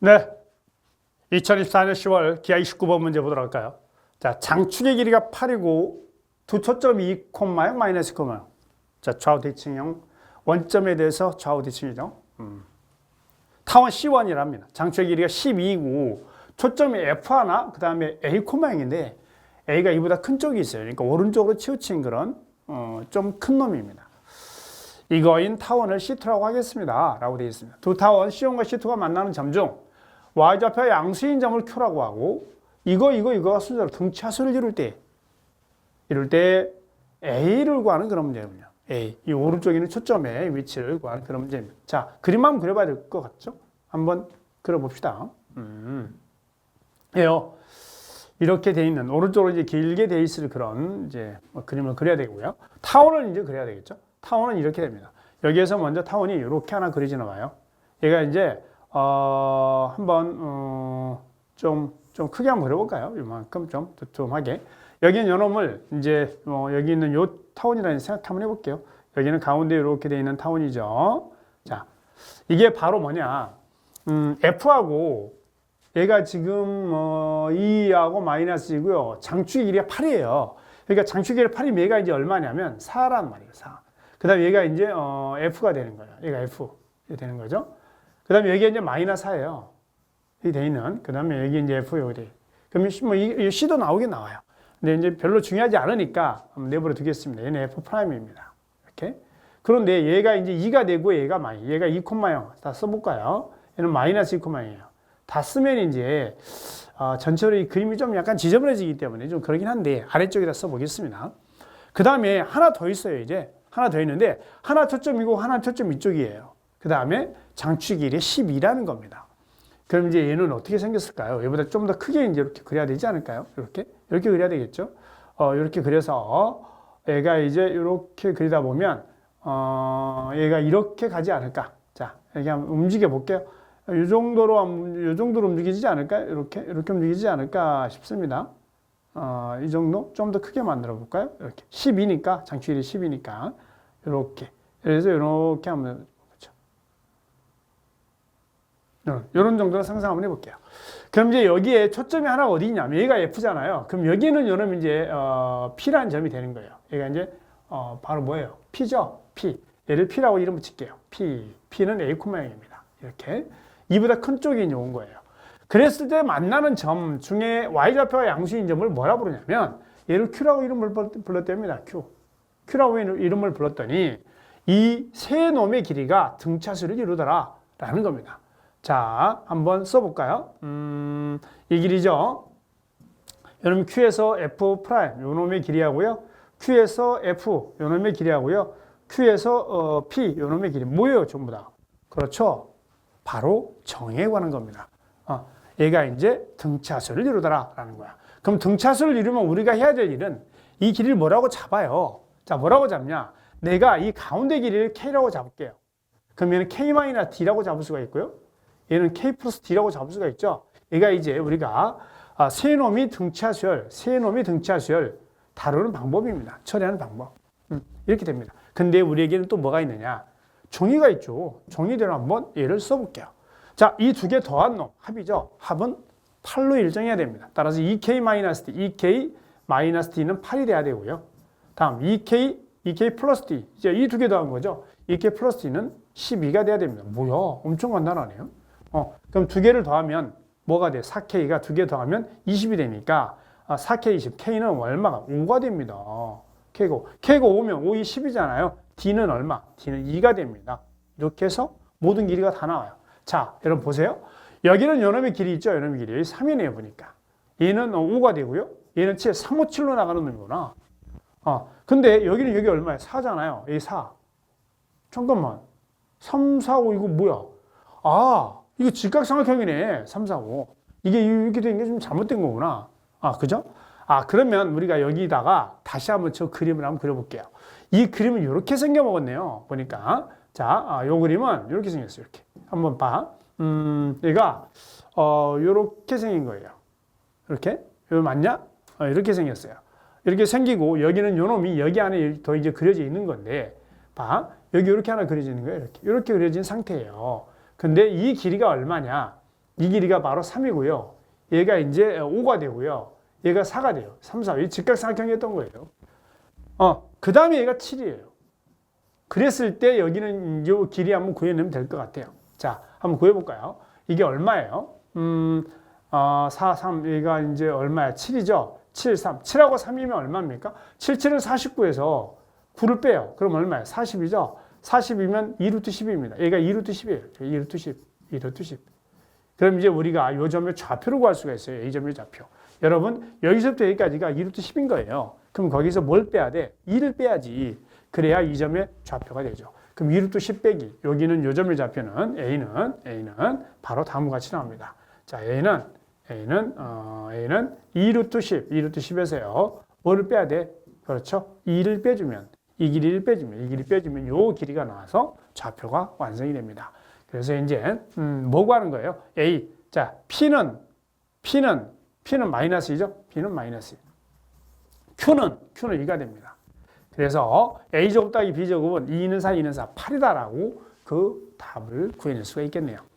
네. 2024년 10월 기하 29번 문제 보도록 할까요? 자, 장축의 길이가 8이고 두 초점이 2, 마이너스 2, 자, 좌우 대칭형 원점에 대해서 좌우 대칭이죠. 음. 타원 C1이랍니다. 장축의 길이가 12이고 초점이 F 하나, 그 다음에 A, 인데 A가 이보다 큰 쪽이 있어요. 그러니까 오른쪽으로 치우친 그런 어, 좀 큰 놈입니다. 이거인 타원을 C2라고 하겠습니다. 라고 되어 있습니다. 두 타원 C1과 C2가 만나는 점 중 Y좌표 양수인 점을 Q라고 하고 이거 이거 이거가 순서로 등차수를 이룰 때 이룰 때 A를 구하는 그런 문제군요. A. 이 오른쪽에 있는 초점의 위치를 구하는 그런 문제입니다. 자, 그림 한번 그려봐야 될 것 같죠? 한번 그려봅시다. 음. 예요. 이렇게 돼 있는 오른쪽으로 이제 길게 돼 있을 그런 이제 뭐 그림을 그려야 되고요. 타원을 이제 그려야 되겠죠. 타원은 이렇게 됩니다. 여기에서 먼저 타원이 이렇게 하나 그려지나 봐요. 얘가 이제 어 한번 어 좀 좀 크게 한번 그려볼까요? 이만큼 좀 두툼하게. 여기는 요놈을 이제 어 여기 있는 요 타원이라는 생각 한번 해볼게요. 여기는 가운데 이렇게 돼 있는 타원이죠. 자, 이게 바로 뭐냐? 음, F하고 얘가 지금 어 2하고 마이너스이고요. 장축의 길이가 8이에요. 그러니까 장축의 길이 8이면 얘가 이제 얼마냐면 4란 말이에요. 4. 그다음에 얘가 이제 어 F가 되는 거예요. 얘가 F 되는 거죠. 그 다음에 여기가 이제 마이너스 4예요. 이 돼 있는. 그 다음에 여기 이제 F 여기 돼. 그럼 뭐 이 C도 나오긴 나와요. 근데 이제 별로 중요하지 않으니까 한번 내버려 두겠습니다. 얘는 F 프라임입니다. 이렇게. 그런데 얘가 이제 2가 되고 얘가 마이, 얘가 2,0. 다 써볼까요? 얘는 마이너스 2,0이에요. 다 쓰면 이제 어, 전체로 이 그림이 좀 약간 지저분해지기 때문에 좀 그러긴 한데 아래쪽에다 써보겠습니다. 그 다음에 하나 더 있어요. 이제 하나 더 있는데 하나 초점이고 하나 초점 이쪽이에요. 그 다음에 장축 길이 12라는 겁니다. 그럼 이제 얘는 어떻게 생겼을까요? 얘보다 좀 더 크게 이제 이렇게 그려야 되지 않을까요? 이렇게 이렇게 그려야 되겠죠. 어, 이렇게 그려서 얘가 이제 이렇게 그리다 보면 어, 얘가 이렇게 가지 않을까? 자, 이렇게 한번 움직여 볼게요. 이 정도로 이 정도로 움직이지 않을까? 이렇게 이렇게 움직이지 않을까 싶습니다. 어, 이 정도 좀 더 크게 만들어 볼까요? 이렇게 12니까 장축일이 10이니까 이렇게 그래서 이렇게 그렇죠. 이런 정도로 상상 한번 해볼게요. 그럼 이제 여기에 초점이 하나 어디 있냐면 얘가 F잖아요. 그럼 여기는 요놈 이제 어, P라는 점이 되는 거예요. 얘가 이제 어, 바로 뭐예요? P죠. P. 얘를 P라고 이름 붙일게요. P. P는 A 코마형입니다. 이렇게 이보다 큰 쪽이 온 거예요. 그랬을 때 만나는 점 중에 y좌표와 양수인 점을 뭐라 부르냐면 얘를 q라고 이름을 불렀답니다. q. q라고 이름을 불렀더니 이 세 놈의 길이가 등차수를 이루더라 라는 겁니다. 자, 한번 써볼까요? 음, 이 길이죠. 여러분 q에서 f 프라임 요 놈의 길이하고요. q에서 f 요 놈의 길이하고요. q에서 어, p 요 놈의 길이 뭐예요, 전부 다? 그렇죠. 바로 정에 관한 겁니다. 어, 얘가 이제 등차수를 이루더라 라는 거야. 그럼 등차수를 이루면 우리가 해야 될 일은 이 길이를 뭐라고 잡아요. 자, 뭐라고 잡냐? 내가 이 가운데 길이를 K라고 잡을게요. 얘는 K-D라고 잡을 수가 있고요. 얘는 K 플러스 D라고 잡을 수가 있죠. 얘가 이제 우리가 아, 세 놈이 등차수열, 세 놈이 등차수열 다루는 방법입니다. 처리하는 방법. 음, 이렇게 됩니다. 근데 우리에게는 또 뭐가 있느냐? 종이가 있죠. 종이대로 한번 얘를 써볼게요. 자, 이 두 개 더한 놈, 합이죠. 합은 8로 일정해야 됩니다. 따라서 2k-d, 2k-d는 8이 돼야 되고요. 다음 2k, 2k 플러스 d, 이제 이 두 개 더한 거죠. 2k 플러스 d는 12가 돼야 됩니다. 뭐야? 엄청 간단하네요. 어, 그럼 두 개를 더하면 뭐가 돼? 4k가 두 개 더하면 20이 되니까 4k 20, k는 얼마가? 5가 됩니다. k고, k가 5면 5이 10이잖아요. d는 얼마? d는 2가 됩니다. 이렇게 해서 모든 길이가 다 나와요. 자, 여러분 보세요. 여기는 요놈의 길이 있죠. 요놈의 길이. 3이네요, 보니까. 얘는 5가 되고요. 얘는 7, 3, 5, 7로 나가는 놈이구나. 어, 근데 여기는 여기 얼마야? 4잖아요. 여기 4. 잠깐만. 3, 4, 5 이거 뭐야? 아, 이거 직각삼각형이네. 3, 4, 5. 이게 이렇게 된 게 좀 잘못된 거구나. 아, 그죠? 아, 그러면 우리가 여기다가 다시 한번 저 그림을 한번 그려볼게요. 이 그림은 이렇게 생겨 먹었네요. 보니까. 자, 아, 요 그림은 이렇게 생겼어요. 이렇게. 한번 봐. 음, 얘가, 어, 요렇게 생긴 거예요. 이렇게. 요 맞냐? 어, 이렇게 생겼어요. 이렇게 생기고, 여기는 요 놈이 여기 안에 더 이제 그려져 있는 건데, 봐. 여기 이렇게 하나 그려져 있는 거예요. 이렇게. 이렇게 그려진 상태예요. 근데 이 길이가 얼마냐? 이 길이가 바로 3이고요. 얘가 이제 5가 되고요. 얘가 4가 돼요. 3, 4. 이 직각삼각형이었던 거예요. 어, 그 다음에 얘가 7이에요. 그랬을 때 여기는 이 길이 한번 구해내면 될 것 같아요. 자, 한번 구해볼까요? 이게 얼마예요? 음, 어, 4, 3, 얘가 이제 얼마야? 7이죠? 7, 3. 7하고 3이면 얼마입니까? 7, 7은 49에서 9를 빼요. 그럼 얼마예요? 40이죠? 40이면 2루트 10입니다. 얘가 2루트 10이에요. 2루트 10, 2루트 10. 그럼 이제 우리가 요 점의 좌표를 구할 수가 있어요. A점의 좌표. 여러분, 여기서부터 여기까지가 2루트 10인 거예요. 그럼 거기서 뭘 빼야 돼? 2를 빼야지. 그래야 이 점의 좌표가 되죠. 그럼 2루트 10 빼기. 여기는 요 점의 좌표는 A는, A는 바로 다음과 같이 나옵니다. 자, A는, A는, 어, A는 2루트 10, 2루트 10에서요. 뭐를 빼야 돼? 그렇죠? 2를 빼주면, 이 길이를 빼주면, 이 길이 빼주면 요 길이가 나와서 좌표가 완성이 됩니다. 그래서 이제, 음, 뭐 구하는 거예요? A. 자, P는, P는, P는 마이너스이죠? P는 마이너스. Q는, Q는 2가 됩니다. 그래서 A 제곱 더하기 B 제곱은 2는 4, 2는 4, 8이다라고 그 답을 구해낼 수가 있겠네요.